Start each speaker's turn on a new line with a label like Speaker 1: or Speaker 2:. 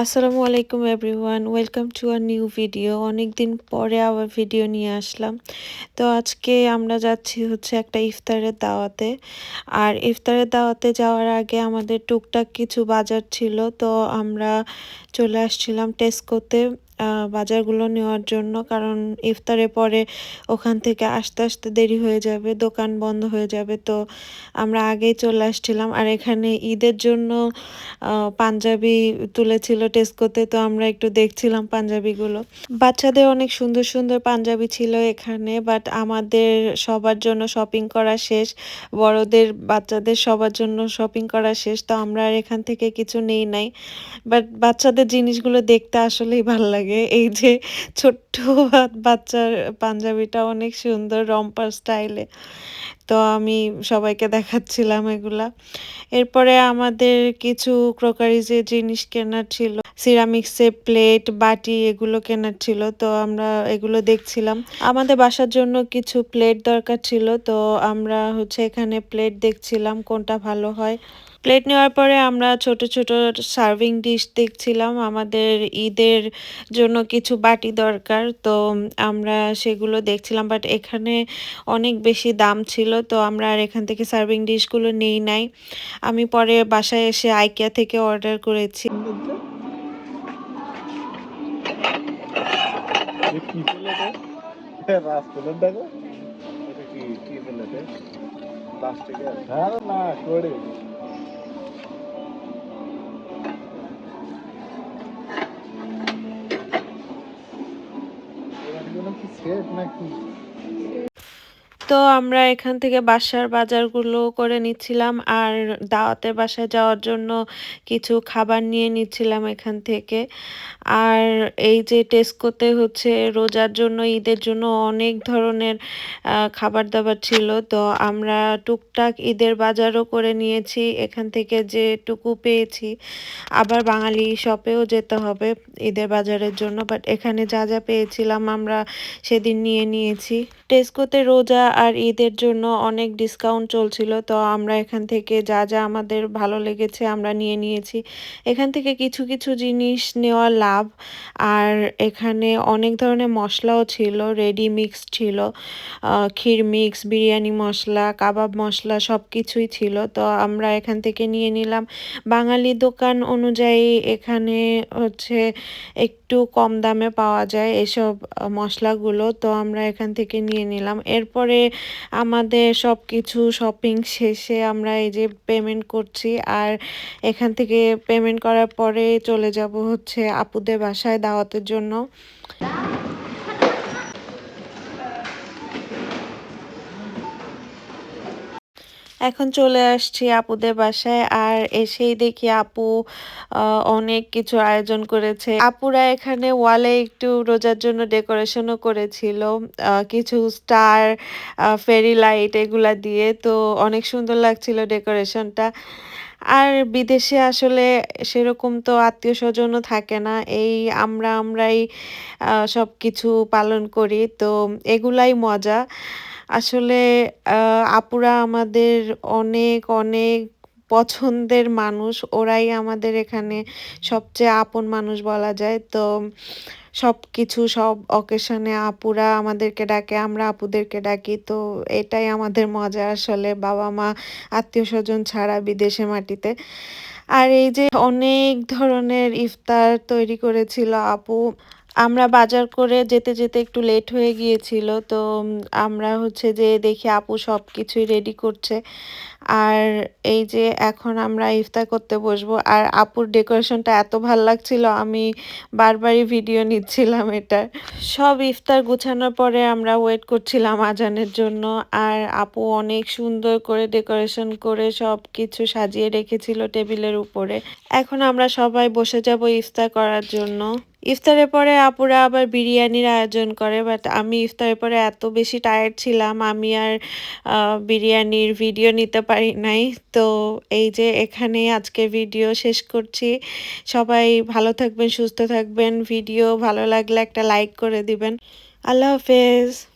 Speaker 1: আসসালামু আলাইকুম everyone, welcome to our new video. অনেক দিন পরে আবার ভিডিও নিয়ে আসলাম। তো আজকে আমরা যাচ্ছি হচ্ছে একটা ইফতারের দাওয়াতে। আর ইফতারের দাওয়াতে যাওয়ার আগে আমাদের টুকটাক কিছু বাজার ছিল। তো আমরা চলে আসছিলাম টেস্কোতে। বাজারগুলো নেওয়ার জন্য, কারণ ইফতারের পরে ওখান থেকে আসতে আসতে দেরি হয়ে যাবে, দোকান বন্ধ হয়ে যাবে। তো আমরা আগেই চলে আসছিলাম। আর এখানে ঈদের জন্য পাঞ্জাবি তুলেছিল টেস্কোতে, তো আমরা একটু দেখছিলাম পাঞ্জাবিগুলো। বাচ্চাদের অনেক সুন্দর সুন্দর পাঞ্জাবি ছিল এখানে বাট আমাদের সবার জন্য শপিং করা শেষ। বড়দের, বাচ্চাদের সবার জন্য শপিং করা শেষ। তো আমরা আর এখান থেকে কিছু নেই নাই। বাট বাচ্চাদের জিনিসগুলো দেখতে আসলেই ভালো লাগে। লাগে এই যে ছোট্ট বাচ্চার পাঞ্জাবিটা অনেক সুন্দর রম্পার স্টাইলে তো আমি সবাইকে দেখাচ্ছিলাম এগুলা। এরপরে আমাদের কিছু ক্রোকারিজের জিনিস কেনার ছিল, সিরামিক্সের প্লেট বাটি এগুলো কেনার ছিল, তো আমরা এগুলো দেখছিলাম। আমাদের বাসার জন্য কিছু প্লেট দরকার ছিল, তো আমরা হচ্ছে এখানে প্লেট দেখছিলাম কোনটা ভালো হয়। প্লেট নেওয়ার পরে আমরা ছোট ছোট সার্ভিং ডিশ দেখছিলাম। আমাদের ঈদের জন্য কিছু বাটি দরকার, তো আমরা সেগুলো দেখছিলাম বাট এখানে অনেক বেশি দাম ছিল, তো আমরা আর এখান থেকে সার্ভিং ডিশগুলো নেই নাই। আমি পরে বাসায় এসে আইকিয়া থেকে অর্ডার করেছি।
Speaker 2: করে
Speaker 1: তো আমরা এখান থেকে বাসার বাজারগুলো করে নিচ্ছিলাম আর দাওয়াতের বাসায় যাওয়ার জন্য কিছু খাবার নিয়ে নিচ্ছিলাম এখান থেকে। আর এই যে টেস্কোতে হচ্ছে রোজার জন্য, ঈদের জন্য অনেক ধরনের খাবার দাবার ছিল। তো আমরা টুকটাক ঈদের বাজারও করে নিয়েছি, এখান থেকে যেটুকু পেয়েছি। আবার বাঙালি শপেও যেতে হবে ঈদের বাজারের জন্য বাট এখানে যা যা পেয়েছিলাম আমরা সেদিন নিয়ে নিয়েছি। টেস্কোতে রোজা আর ঈদের জন্য অনেক ডিসকাউন্ট চলছিল। তো আমরা এখান থেকে যা যা আমাদের ভালো লেগেছে আমরা নিয়ে নিয়েছি। এখান থেকে কিছু কিছু জিনিস নেওয়া লাভ। আর এখানে অনেক ধরনের মশলাও ছিল রেডি মিক্স ছিল। ক্ষীর মিক্স বিরিয়ানি মশলা, কাবাব মশলা সব কিছুই ছিল। তো আমরা এখান থেকে নিয়ে নিলাম। বাঙালি দোকান অনুযায়ী এখানে হচ্ছে একটু কম দামে পাওয়া যায় এসব মশলাগুলো। তো আমরা এখান থেকে নিয়ে নিলাম। এরপরে আমাদের সব কিছু শপিং শেষে আমরা এই যে পেমেন্ট করছি আর এখান থেকে পেমেন্ট করার পরে চলে যাব হচ্ছে আপুদের বাসায় দাওয়াতের জন্য। এখন চলে আসছি আপুদের বাসায় আর এসেই দেখি আপু অনেক কিছু আয়োজন করেছে। আপুরা এখানে ওয়ালে একটু রোজার জন্য ডেকোরেশনও করেছিল কিছু স্টার ফেরি লাইট এগুলা দিয়ে, তো অনেক সুন্দর লাগছিল ডেকোরেশনটা আর বিদেশে আসলে সেরকম তো আত্মীয় স্বজনও থাকে না, এই আমরা আমরাই সব কিছু পালন করি, তো এগুলাই মজা। আসলে আপুরা আমাদের অনেক অনেক পছন্দের মানুষ। ওরাই আমাদের এখানে সবচেয়ে আপন মানুষ বলা যায়। তো সব কিছু সব অকেশনে আপুরা আমাদেরকে ডাকে, আমরা আপুদেরকে ডাকি। তো এটাই আমাদের মজা আসলে বাবা মা, আত্মীয় স্বজন ছাড়া বিদেশে মাটিতে। আর এই যে অনেক ধরনের ইফতার তৈরি করেছিল আপু। আমরা বাজার করে যেতে যেতে একটু লেট হয়ে গিয়েছিল, তো আমরা হচ্ছে যে দেখি আপু সব কিছুই রেডি করছে। আর এই যে এখন আমরা ইফতার করতে বসবো, আর আপুর ডেকোরেশনটা এত ভালো লাগছিল, আমি বারবারই ভিডিও নিচ্ছিলাম এটা সব ইফতার গুছানোর পরে আমরা ওয়েট করছিলাম আজানের জন্য, আর আপু অনেক সুন্দর করে ডেকোরেশন করে সব কিছু সাজিয়ে রেখেছিল টেবিলের উপরে। এখন আমরা সবাই বসে যাব ইফতার করার জন্য। ইফতারের পরে আপুরা আবার বিরিয়ানির আয়োজন করে বাট আমি ইফতারের পরে এত বেশি টায়ার্ড ছিলাম, আমি আর বিরিয়ানির ভিডিও নিতে পারি নাই। তো এই যে এখানে আজকে ভিডিও শেষ করছি। সবাই ভালো থাকবেন, সুস্থ থাকবেন। ভিডিও ভালো লাগলে একটা লাইক করে দিবেন। আল্লাহ হাফেজ।